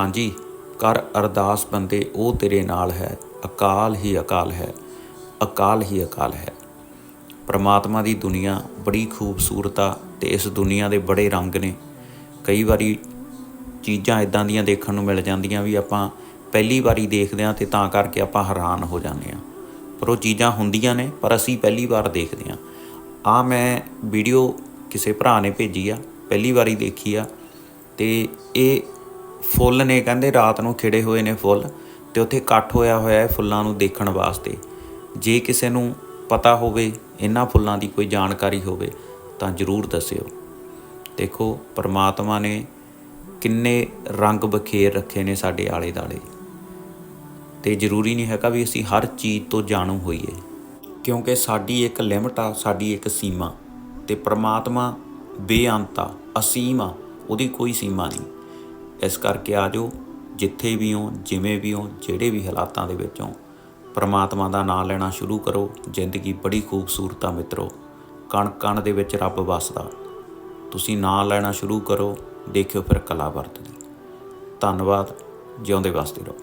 ਹਾਂਜੀ, ਕਰ ਅਰਦਾਸ ਬੰਦੇ, ਉਹ ਤੇਰੇ ਨਾਲ ਹੈ। ਅਕਾਲ ਹੀ ਅਕਾਲ ਹੈ। ਅਕਾਲ ਹੀ ਅਕਾਲ ਹੈ। ਪਰਮਾਤਮਾ ਦੀ ਦੁਨੀਆ ਬੜੀ ਖੂਬਸੂਰਤ ਆ ਤੇ ਇਸ ਦੁਨੀਆ ਦੇ ਬੜੇ ਰੰਗ ਨੇ। ਕਈ ਵਾਰੀ ਚੀਜ਼ਾਂ ਇਦਾਂ ਦੀਆਂ ਦੇਖਣ ਨੂੰ ਮਿਲ ਜਾਂਦੀਆਂ ਵੀ ਆਪਾਂ ਪਹਿਲੀ ਵਾਰੀ ਦੇਖਦੇ ਆ ਤੇ ਤਾਂ ਕਰਕੇ ਆਪਾਂ ਹੈਰਾਨ ਹੋ ਜਾਂਦੇ ਆ ਪਰ ਉਹ ਚੀਜ਼ਾਂ ਹੁੰਦੀਆਂ ਨੇ, ਪਰ ਅਸੀਂ ਪਹਿਲੀ ਵਾਰ ਦੇਖਦੇ ਆ ਆ ਮੈਂ ਵੀਡੀਓ ਕਿਸੇ ਭਰਾ ਨੇ ਭੇਜੀ ਆ, ਪਹਿਲੀ ਵਾਰੀ ਦੇਖੀ ਆ ਤੇ ਇਹ ਫੁੱਲ ਨੇ ਕਹਿੰਦੇ ਰਾਤ ਨੂੰ ਖਿੜੇ ਹੋਏ ਨੇ ਫੁੱਲ ਤੇ ਉੱਥੇ ਇਕੱਠ ਹੋਇਆ ਹੋਇਆ ਹੈ ਫੁੱਲਾਂ ਨੂੰ ਦੇਖਣ ਵਾਸਤੇ। ਜੇ ਕਿਸੇ ਨੂੰ ਪਤਾ ਹੋਵੇ, ਇਹਨਾਂ ਫੁੱਲਾਂ ਦੀ ਕੋਈ ਜਾਣਕਾਰੀ ਹੋਵੇ, ਤਾਂ ਜਰੂਰ ਦੱਸਿਓ। ਦੇਖੋ, ਪਰਮਾਤਮਾ ਨੇ ਕਿੰਨੇ ਰੰਗ ਬਖੇਰ ਰੱਖੇ ਨੇ ਸਾਡੇ ਆਲੇ ਦਾਲੇ ਤੇ ਜ਼ਰੂਰੀ ਨਹੀਂ ਹੈਗਾ ਵੀ ਅਸੀਂ ਹਰ ਚੀਜ਼ ਤੋਂ ਜਾਣੂ ਹੋਈਏ। ਕਿਉਂਕਿ ਸਾਡੀ ਇੱਕ ਲਿਮਟ ਆ, ਸਾਡੀ ਇੱਕ ਸੀਮਾ। ਤੇ ਪ੍ਰਮਾਤਮਾ ਬੇਅੰਤ ਆ, ਅਸੀਮ ਆ, ਉਹਦੀ ਕੋਈ ਸੀਮਾ ਨਹੀਂ। ਇਸ ਕਰਕੇ ਆਜੋ ਜਿੱਥੇ ਵੀ ਹੋ, ਜਿਵੇਂ ਵੀ ਹੋ, ਜਿਹੜੇ ਵੀ ਹਾਲਾਤਾਂ ਦੇ ਵਿੱਚ ਹੋ, ਪਰਮਾਤਮਾ ਦਾ ਨਾਮ ਲੈਣਾ ਸ਼ੁਰੂ ਕਰੋ, ਜ਼ਿੰਦਗੀ ਬੜੀ ਖੂਬਸੂਰਤ ਆ ਮਿੱਤਰੋ। ਕਣ ਕਣ ਦੇ ਵਿੱਚ ਰੱਬ ਵਸਦਾ। ਤੁਸੀਂ ਨਾਮ ਲੈਣਾ ਸ਼ੁਰੂ ਕਰੋ, ਦੇਖਿਓ ਫਿਰ ਕਲਾ ਵਰਤਦੀ। ਧੰਨਵਾਦ, ਜਿਉਂਦੇ ਵਸਦੇ ਰਹੋ।